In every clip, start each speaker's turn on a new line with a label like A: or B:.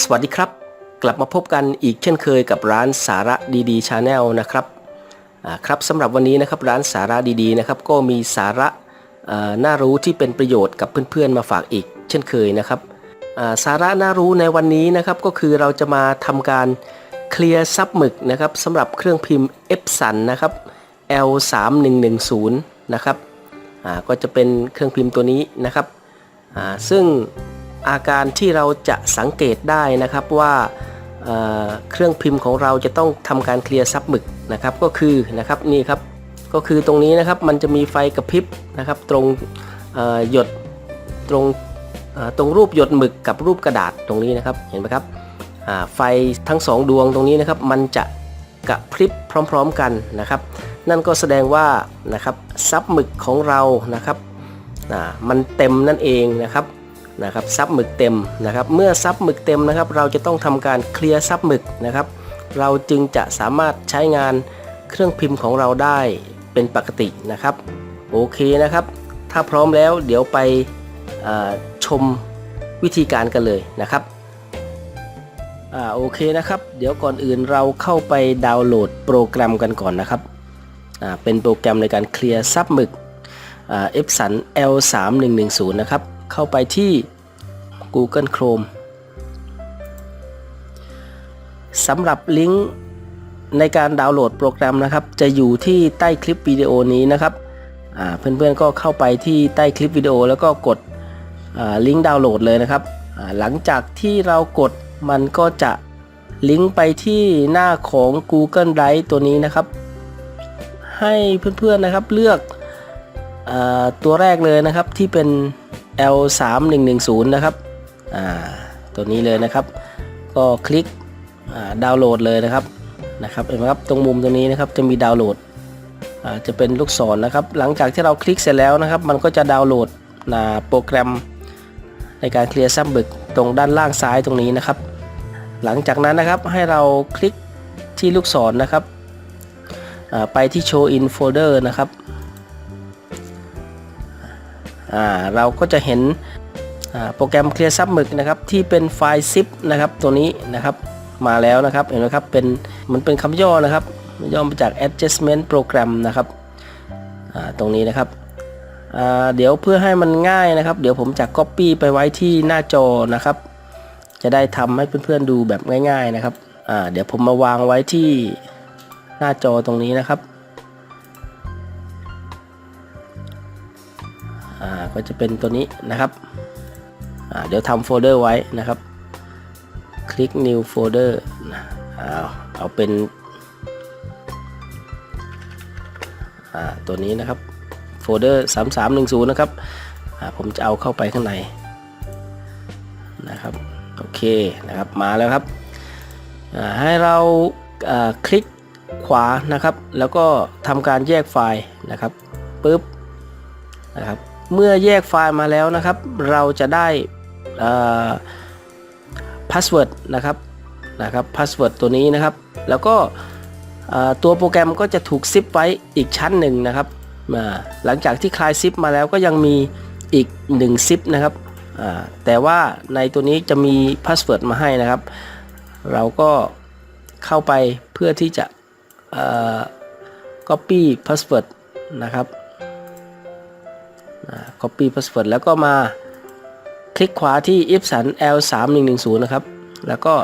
A: สวัสดีครับ กลับมาพบกันอีกเช่นเคยกับร้านสาระดีๆชาแนลนะครับครับสำหรับวันนี้นะครับร้านสาระดีๆนะครับก็มีสาระน่ารู้ที่เป็นประโยชน์กับเพื่อนๆมาฝากอีก เช่นเคยนะครับสาระน่ารู้ในวันนี้นะครับก็คือเราจะมาทำการเคลียร์ซับหมึกนะครับสำหรับเครื่องพิมพ์ Epson นะครับ L3110 นะครับก็จะเป็นเครื่องพิมพ์ตัวนี้นะครับซึ่ง อาการที่เราจะสังเกตได้นะครับว่าเเครื่องพิมพ์ของเราจะต้องทำการเคลียร์ซับหมึกนะครับก็คือนะครับนี่ครับก็คือตรงนี้นะครับมันจะมีไฟกระพริบนะครับตรงหยดตรงตรงรูปหยดหมึกกับรูปกระดาษตรงนี้นะครับเห็นไหมครับไฟทั้งสองดวงตรงนี้นะครับมันจะกระพริบพร้อม ๆกันนะครับ นั่นก็แสดงว่านะครับซับหมึกของเรานะครับมันเต็มนั่นเองนะครับ นะครับซับหมึกเต็มนะครับ เมื่อซับหมึกเต็มนะครับ เราจะต้องทำการเคลียร์ซับหมึกนะครับ เราจึงจะสามารถใช้งานเครื่องพิมพ์ของเราได้เป็นปกตินะครับโอเคนะครับ ถ้าพร้อมแล้วเดี๋ยวไปชมวิธีการกันเลยนะครับอ่าโอเคนะครับ เดี๋ยวก่อนอื่นเราเข้าไปดาวน์โหลดโปรแกรมกันก่อนนะครับอ่าเป็นโปรแกรมในการเคลียร์ซับหมึกอ่า Epson L3110 นะครับ เข้าไปที่ Google Chrome สำหรับลิงก์ในการดาวน์โหลดโปรแกรมนะครับ จะอยู่ที่ใต้คลิปวิดีโอนี้นะครับเพื่อนๆก็เข้าไปที่ใต้คลิปวิดีโอแล้วก็กดลิงก์ดาวน์โหลดเลยนะครับหลังจากที่เรากดมันก็จะลิงก์ไปที่หน้าของ Google Drive ตัวนี้นะครับ ให้เพื่อนๆนะครับเลือกอตัวแรกเลยนะครับที่เป็น L3110 นะครับตัวนี้เลยนะครับ ก็คลิกดาวน์โหลดเลยนะครับนะครับเห็นไหมครับตรงมุมตรงนี้นะครับจะมีดาวน์โหลดจะเป็นลูกศรนะครับ หลังจากที่เราคลิกเสร็จแล้วนะครับ มันก็จะดาวน์โหลดโปรแกรมในการเคลียร์ซับบึกตรงด้านล่างซ้ายตรงนี้นะครับ หลังจากนั้นนะครับให้เราคลิกที่ลูกศรนะครับไปที่ show in folder นะครับ เราก็จะเห็นโปรแกรมเคลียร์ซับหมึกนะครับที่เป็นไฟล์ zip นะครับตัวนี้นะครับมาแล้วนะครับเห็นไหมครับเป็นมันเป็นคำย่อนะครับย่อมาจาก adjustment program นะครับตรงนี้นะครับเดี๋ยวเพื่อให้มันง่ายนะครับ เดี๋ยวผมจะ copy ไปไว้ที่หน้าจอนะครับ จะได้ทำให้เพื่อนๆดูแบบง่าย ๆนะครับเดี๋ยวผมมาวางไว้ที่หน้าจอตรงนี้นะครับ ก็จะเป็นตัวนี้นะครับเดี๋ยวทำโฟลเดอร์ไว้นะครับ คลิก new folder นะเอาเอาเป็นตัวนี้นะครับโฟลเดอร์ 3310 นะครับผมจะเอาเข้าไปข้างในนะครับโอเคนะครับมาแล้วครับให้เราอ่าคลิกขวานะครับ แล้วก็ทำการแยกไฟล์นะครับปุ๊บนะครับ เมื่อแยกไฟล์มาแล้วนะครับ เราจะได้พาสเวิร์ดนะครับนะครับพาสเวิร์ดตัวนี้นะครับ แล้วก็ตัวโปรแกรมก็จะถูกซิปไว้อีกชั้นหนึ่งนะครับอ่าหลังจากที่คลายซิปมาแล้วก็ยังมีอีก1ซิปนะครับแต่ว่าในตัวนี้จะมีพาสเวิร์ดมาให้นะครับ เราก็เข้าไปเพื่อที่จะเอ่อ copy password นะครับ copy password แล้วก็มาคลิกขวาที่ Epson L3110 นะครับ แล้วก็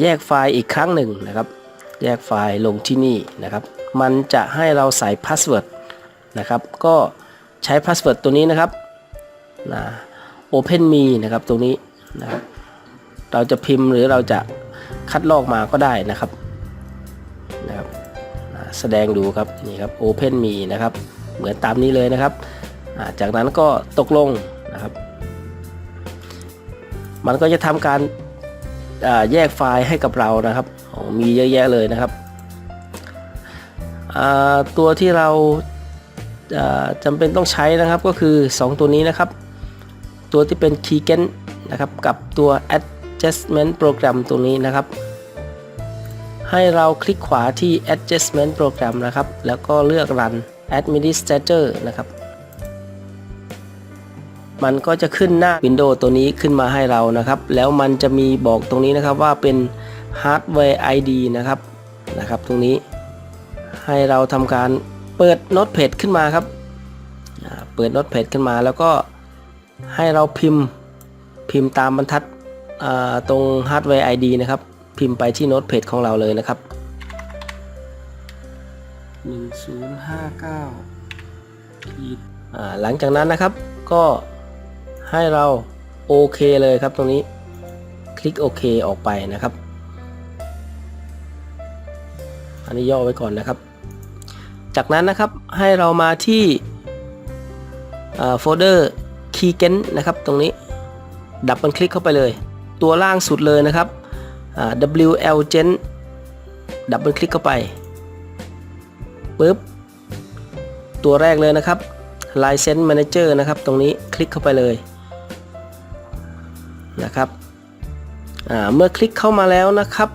A: แยกไฟล์อีกครั้งหนึ่งนะครับ แยกไฟล์ลงที่นี่นะครับ มันจะให้เราใส่ password นะครับ ก็ใช้ password ตัวนี้นะครับนะ open me นะครับตรงนี้นะครับ เราจะพิมพ์หรือเราจะคัดลอกมาก็ได้นะครับนะครับ แสดงดูครับนี่ครับ open me นะครับ เหมือนตามนี้เลยนะครับ จากนั้นก็ตกลงนะครับ มันก็จะทำการาแยกไฟล์ให้กับเรานะครับ มีเยอะแยะเลยนะครับ ตัวที่เราาจำเป็นต้องใช้นะครับก็คือ 2 ตัวนี้นะครับ ตัวที่เป็น Keygen นะครับกับตัว Adjustment Program ตัวนี้นะครับ ให้เราคลิกขวาที่ Adjustment Program นะครับ แล้วก็เลือก Run Administrator นะครับ มันก็จะขึ้นหน้า Windows ตัวนี้ขึ้นมาให้เรานะครับ แล้วมันจะมีบอกตรงนี้นะครับว่าเป็น Hardware ID นะครับนะครับ ตรงนี้ให้เราทำการเปิด Notepad ขึ้นมาครับเปิด Notepad ขึ้นมาแล้วก็ให้เราพิมพ์พิมพ์ตามบรรทัดอ่าตรง Hardware ID นะครับ พิมพ์ไปที่ Notepad ของเราเลยนะครับ 1059ขีดอ่าหลังจากนั้นนะครับก็ให้เราโอเคเลยครับตรงนี้คลิกโอเคออกไปนะครับ อันนี้ย่อไว้ก่อนนะครับ จากนั้นนะครับให้เรามาที่โฟลเดอร์คีย์เกนนะครับตรงนี้ดับเบิลคลิกเข้าไปเลย ตัวล่างสุดเลยนะครับ WL Gen ดับเบิลคลิกเข้าไป ปุ๊บ ตัวแรกเลยนะครับ License Manager นะครับ ตรงนี้คลิกเข้าไปเลยนะครับเมื่อคลิกเข้ามาแล้วนะครับ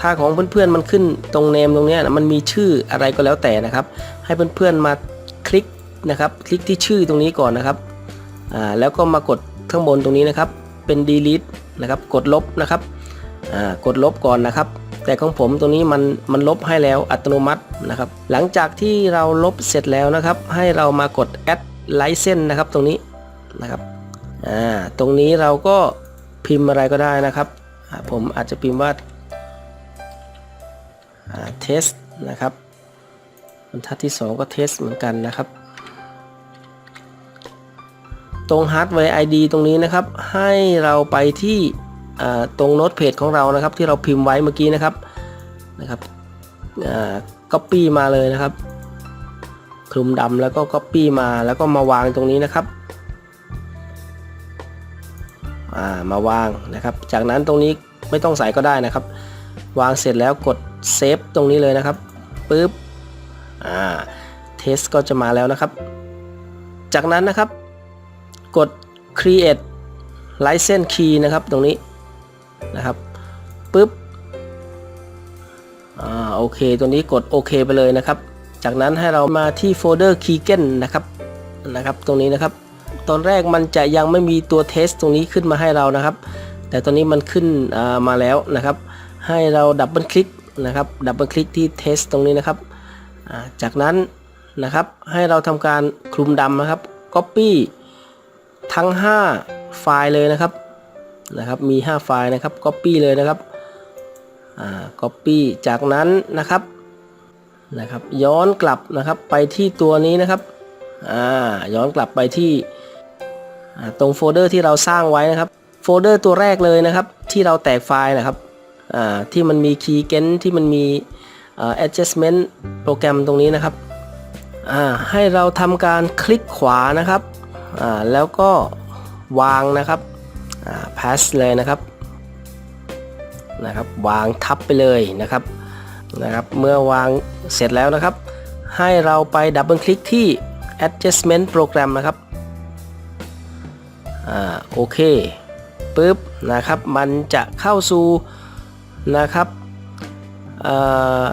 A: ถ้าของเพื่อนๆมันขึ้นตรงเนมตรงเนี้ยนะมันมีชื่ออะไรก็แล้วแต่นะครับ ให้เพื่อนๆมาคลิกนะครับคลิกที่ชื่อตรงนี้ก่อนนะครับแล้วก็มากดข้างบนตรงนี้นะครับ เป็น delete นะครับ กดลบนะครับกดลบก่อนนะครับ แต่ของผมตรงนี้มันมันลบให้แล้วอัตโนมัตินะครับ หลังจากที่เราลบเสร็จแล้วนะครับ ให้เรามากด add license นะครับตรงนี้นะครับอ่าตรงนี้เราก็พิมพ์อะไรก็ได้นะครับ ผมอาจจะพิมพ์ว่าา test นะครับบรรทัดที่ 2 ก็ test เหมือนกันนะครับ ตรง hardware ID ตรงนี้นะครับ ให้เราไปที่ ตรงโน้ตเพจของเรานะครับ ที่เราพิมพ์ไว้เมื่อกี้นะครับนะครับอ่า copy มาเลยนะครับ คลุมดำแล้วก็ copy มาแล้วก็มาวางตรงนี้นะครับามาวางนะครับ จากนั้นตรงนี้ไม่ต้องใส่ก็ได้นะครับ วางเสร็จแล้วกดเซฟตรงนี้เลยนะครับปึ๊บอ่าเทสก็จะมาแล้วนะครับ จากนั้นนะครับ กด create license key นะครับตรงนี้ นะครับปึ๊บอ่าโอเค ตัวนี้กดโอเคไปเลยนะครับ จากนั้นให้เรามาที่โฟลเดอร์ keygen นะครับนะครับ ตรงนี้นะครับ ตอนแรกมันจะยังไม่มีตัวเทสตรงนี้ขึ้นมาให้เรานะครับ แต่ตอนนี้มันขึ้นามาแล้วนะครับ ให้เราดับเบิลคลิกนะครับดับเบิลคลิกที่เทสตรงนี้นะครับาจากนั้นนะครับให้เราทำการคลุมดำนะครับ Copy ทั้ง 5 ไฟล์เลยนะครับ นะครับมี 5 ไฟล์นะครับ Copy เลยนะครับอ่า Copy จากนั้นนะครับนะครับย้อนกลับนะครับไปที่ตัวนี้นะครับอ่าย้อนกลับไปที่ตรงโฟลเดอร์ที่เราสร้างไว้นะครับโฟลเดอร์ตัวแรกเลยนะครับ ที่เราแตกไฟล์นะครับอ่าที่มันมีคีย์เกนที่มันมีอ่า adjustment โปรแกรมตรงนี้นะครับอ่าให้เราทำการคลิกขวานะครับอ่าแล้วก็วางนะครับ pass เลยนะครับนะครับ วางทับไปเลยนะครับนะครับ เมื่อวางเสร็จแล้วนะครับ ให้เราไปดับเบิลคลิกที่ adjustment program นะครับอ่าโอเคปุ๊บนะครับ มันจะเข้าสู่นะครับเอ่อ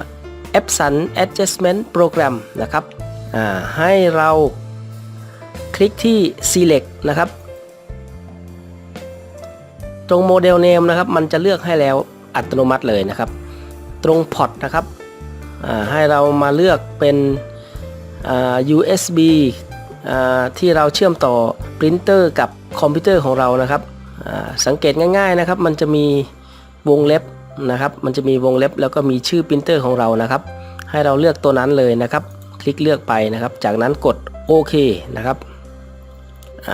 A: Epson Adjustment Program นะครับอ่าให้เราคลิกที่ select นะครับ ตรงโมเดลเนมนะครับ มันจะเลือกให้แล้วอัตโนมัติเลยนะครับ ตรงพอร์ตนะครับให้เรามาเลือกเป็น USB ที่เราเชื่อมต่อปรินเตอร์กับคอมพิวเตอร์ของเรานะครับสังเกตง่าย ๆนะครับ มันจะมีวงเล็บนะครับ มันจะมีวงเล็บแล้วก็มีชื่อปรินเตอร์ของเรานะครับ ให้เราเลือกตัวนั้นเลยนะครับ คลิกเลือกไปนะครับ จากนั้นกดโอเคนะครับ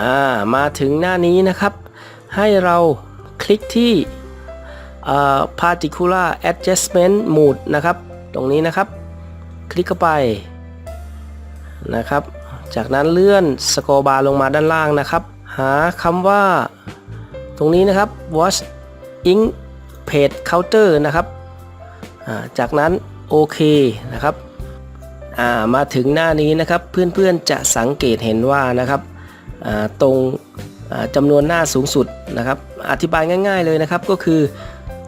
A: ามาถึงหน้านี้นะครับ ให้เรา คลิกที่อ่า particular adjustment mode นะครับ ตรงนี้นะครับ คลิกเข้าไปนะครับ จากนั้นเลื่อนสกอร์บาร์ลงมาด้านล่างนะครับ หาคำว่า ตรงนี้นะครับ watch ink page counter นะครับ จากนั้นโอเคนะครับมาถึงหน้านี้นะครับเพื่อนๆจะสังเกตเห็นว่านะครับตรงจำนวนหน้าสูงสุดนะครับ อธิบายง่าย ๆเลยนะครับ ก็คือ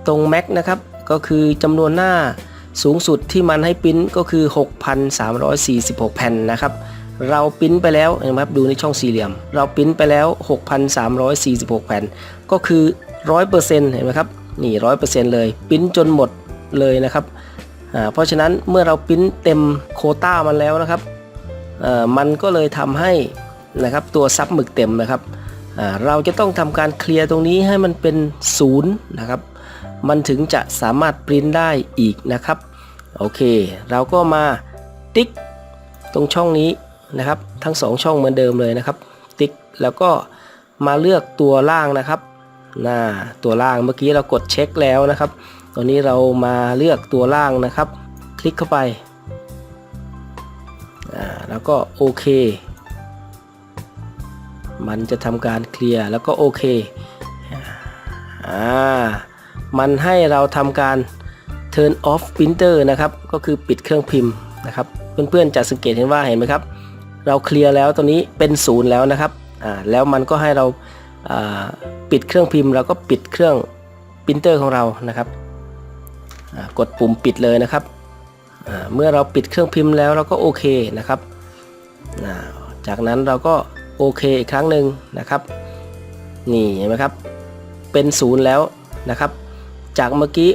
A: ตรง Mac นะครับ ก็คือจำนวนหน้าสูงสุดที่มันให้ปิ้นก็คือ 6,346 แผ่นนะครับ เราปิ้นไปแล้วเห็นไหมครับดูในช่องสี่เหลี่ยม เราปิ้นไปแล้ว 6,346 แผ่น ก็คือ 100%เห็นไหมครับ นี่ 100%เลย ปิ้นจนหมดเลยนะครับ เพราะฉะนั้นเมื่อเราปิ้นเต็มโคต้ามันแล้วนะครับ มันก็เลยทำให้นะครับตัวซับหมึกเต็มนะครับ เราจะต้องทำการเคลียร์ตรงนี้ให้มันเป็นศูนย์นะครับ มันถึงจะสามารถปริ้นได้อีกนะครับ โอเค เราก็มาติ๊กตรงช่องนี้นะครับ ทั้งสองช่องเหมือนเดิมเลยนะครับ ติ๊กแล้วก็มาเลือกตัวล่างนะครับหน้าตัวล่างเมื่อกี้เรากดเช็คแล้วนะครับ ตอนนี้เรามาเลือกตัวล่างนะครับ คลิกเข้าไปแล้วก็โอเค มันจะทำการเคลียร์แล้วก็โอเคอ่ามันให้เราทำการ turn off printer นะครับ ก็คือปิดเครื่องพิมพ์นะครับ เพื่อนๆจะสังเกตเห็นว่าเห็นไหมครับ เราเคลียร์แล้วตอนนี้เป็นศูนย์แล้วนะครับอ่าแล้วมันก็ให้เราอ่าปิดเครื่องพิมพ์ เราก็ปิดเครื่องปรินเตอร์ของเรานะครับอ่ากดปุ่มปิดเลยนะครับอ่าเมื่อเราปิดเครื่องพิมพ์แล้วเราก็โอเคนะครับอ่าจากนั้นเราก็ โอเคอีกครั้งหนึ่งนะครับ นี่เห็นไหมครับ เป็นศูนย์แล้วนะครับ จากเมื่อกี้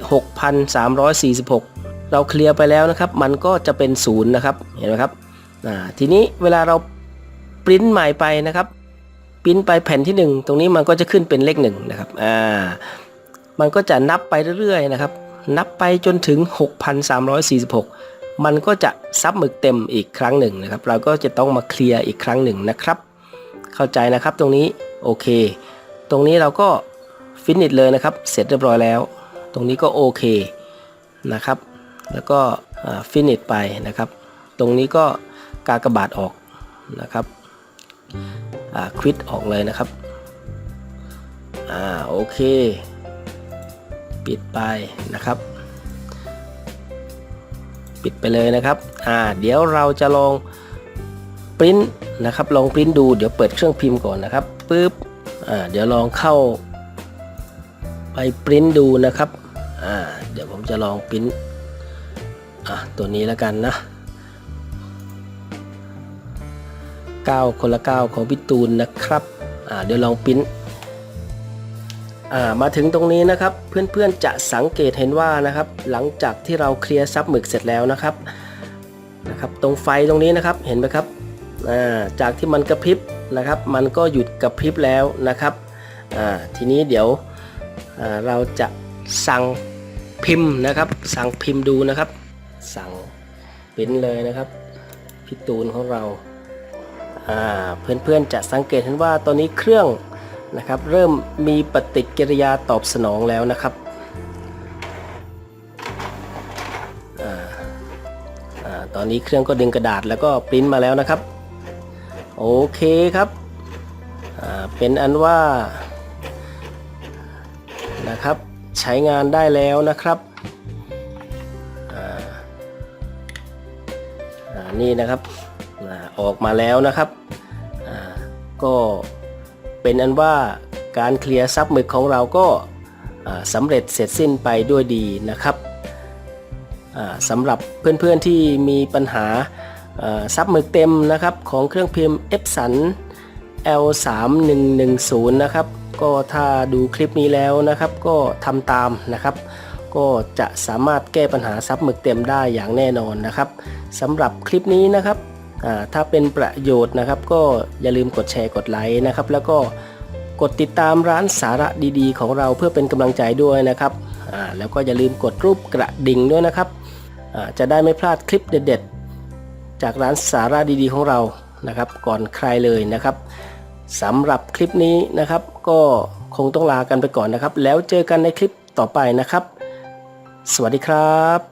A: 6,346 เราเคลียร์ไปแล้วนะครับ มันก็จะเป็นศูนย์นะครับ เห็นไหมครับทีนี้เวลาเราปริ้นใหม่ไปนะครับปริ้นไปแผ่นที่ 1 ตรงนี้มันก็จะขึ้นเป็นเลข1นะครับ อ่า มันก็จะนับไปเรื่อยๆนะครับ นับไปจนถึง 6,346 มันก็จะซับหมึกเต็มอีกครั้งหนึ่งนะครับ เราก็จะต้องมาเคลียร์อีกครั้งหนึ่งนะครับ เข้าใจนะครับตรงนี้โอเค ตรงนี้เราก็ฟินิชเลยนะครับ เสร็จเรียบร้อยแล้ว ตรงนี้ก็โอเคนะครับ แล้วก็ฟินิชไปนะครับ ตรงนี้ก็กากบาทออกนะครับควิดออกเลยนะครับอ่าโอเค ปิดไปนะครับ ปิดไปเลยนะครับอ่าเดี๋ยวเราจะลอง ปริ้นนะครับ ลองปริ้นดูเดี๋ยวเปิดเครื่องพิมพ์ก่อนนะครับปึ๊บอ่าเดี๋ยวลองเข้า ไปปริ้นดูนะครับอ่าเดี๋ยวผมจะลองปริ้นอะตัวนี้แล้วกันนะ9คนละ9ของพี่ตูนนะครับอ่าเดี๋ยวลองปริ้นมาถึงตรงนี้นะครับเพื่อนๆจะสังเกตเห็นว่านะครับ หลังจากที่เราเคลียร์ซับหมึกเสร็จแล้วนะครับนะครับ ตรงไฟตรงนี้นะครับเห็นไหมครับ จากที่มันกระพริบนะครับ มันก็หยุดกระพริบแล้วนะครับทีนี้เดี๋ยวเราจะสั่งพิมพ์นะครับ สั่งพิมพ์ดูนะครับ สั่งเปริ้นเลยนะครับพี่ตูนของเราเพื่อนๆจะสังเกตเห็นว่าตอนนี้เครื่องนะครับ เริ่มมีปฏิกิริยาตอบสนองแล้วนะครับอตอนนี้เครื่องก็ดึงกระดาษแล้วก็ปริ้นมาแล้วนะครับ โอเคครับเป็นอันว่านะครับใช้งานได้แล้วนะครับนี่นะครับอออกมาแล้วนะครับก็เป็นอันว่าการเคลียร์ซับหมึกของเราก็สำเร็จเสร็จสิ้นไปด้วยดีนะครับสำหรับเพื่อนๆที่มีปัญหา ซับหมึกเต็มนะครับของเครื่องพิมพ์ Epson L3110 นะครับก็ถ้าดูคลิปนี้แล้วนะครับก็ทำตามนะครับ ก็จะสามารถแก้ปัญหาซับหมึกเต็มได้อย่างแน่นอนนะครับสำหรับคลิปนี้นะครับถ้าเป็นประโยชน์นะครับ ก็อย่าลืมกดแชร์กดไลค์นะครับ แล้วก็กดติดตามร้านสาระดีๆ ของเราเพื่อเป็นกำลังใจด้วยนะครับแล้วก็อย่าลืมกดรูปกระดิ่งด้วยนะครับจะได้ไม่พลาดคลิปเด็ดๆ จากร้านสาระดีๆของเรานะครับ ก่อนใครเลยนะครับสำหรับคลิปนี้นะครับ ก็คงต้องลากันไปก่อนนะครับ แล้วเจอกันในคลิปต่อไปนะครับ สวัสดีครับ